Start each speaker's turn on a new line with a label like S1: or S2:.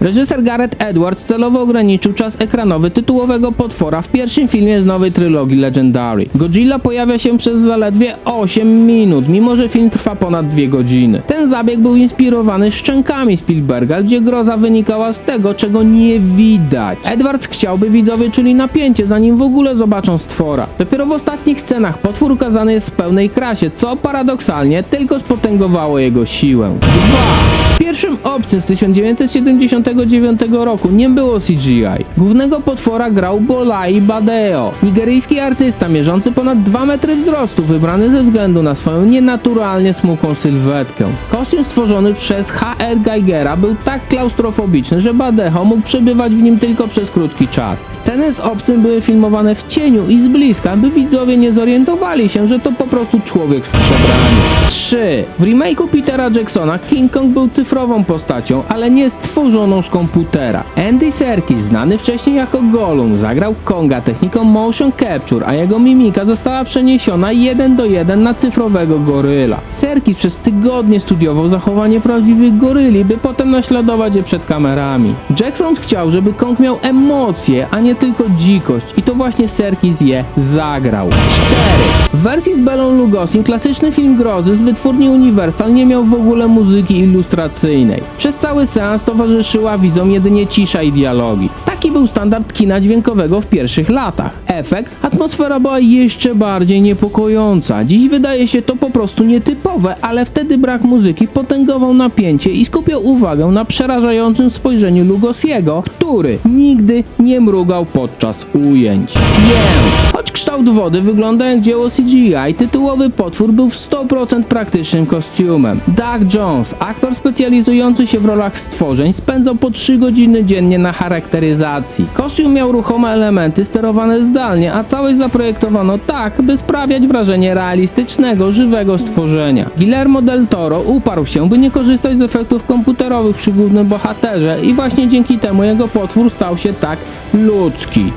S1: Reżyser Gareth Edwards celowo ograniczył czas ekranowy tytułowego potwora w pierwszym filmie z nowej trylogii Legendary. Godzilla pojawia się przez zaledwie 8 minut, mimo że film trwa ponad 2 godziny. Ten zabieg był inspirowany szczękami Spielberga, gdzie groza wynikała z tego, czego nie widać. Edwards chciał, by widzowie czuli napięcie, zanim w ogóle zobaczą stwora. Dopiero w ostatnich scenach potwór ukazany jest w pełnej krasie, co paradoksalnie tylko spotęgowało jego siłę. 2. W pierwszym obcym z 1979 roku nie było CGI. Głównego potwora grał Bolai Badeo, nigeryjski artysta mierzący ponad 2 metry wzrostu, wybrany ze względu na swoją nienaturalnie smukłą sylwetkę. Kostium stworzony przez H.R. Geigera był tak klaustrofobiczny, że Badejo mógł przebywać w nim tylko przez krótki czas. Sceny z obcym były filmowane w cieniu i z bliska, by widzowie nie zorientowali się, że to po prostu człowiek w przebraniu. 3. W remake'u Petera Jacksona King Kong był cyfrową postacią, ale nie stworzoną z komputera. Andy Serkis, znany wcześniej jako Gollum, zagrał Konga techniką motion capture, a jego mimika została przeniesiona jeden do jeden na cyfrowego goryla. Serkis przez tygodnie studiował zachowanie prawdziwych goryli, by potem naśladować je przed kamerami. Jackson chciał, żeby Kong miał emocje, a nie tylko dzikość i to właśnie Serkis je zagrał. 4. W wersji z Belą Lugosem klasyczny film grozy z wytwórni Universal nie miał w ogóle muzyki ilustracyjnej. Przez cały seans towarzyszyła widzom jedynie cisza i dialogi. Taki był standard kina dźwiękowego w pierwszych latach. Efekt? Atmosfera była jeszcze bardziej niepokojąca. Dziś wydaje się to po prostu nietypowe, ale wtedy brak muzyki potęgował napięcie i skupiał uwagę na przerażającym spojrzeniu Lugosiego, który nigdy nie mrugał podczas ujęć. 5. Choć kształt wody wygląda jak dzieło CGI, tytułowy potwór był w 100% praktycznym kostiumem. Doug Jones, aktor specjalizujący się w rolach stworzeń, spędzał po 3 godziny dziennie na charakteryzacji. Kostium miał ruchome elementy sterowane zdalnie, a całość zaprojektowano tak, by sprawiać wrażenie realistycznego, żywego stworzenia. Guillermo del Toro uparł się, by nie korzystać z efektów komputerowych przy głównym bohaterze i właśnie dzięki temu jego potwór stał się tak ludzki.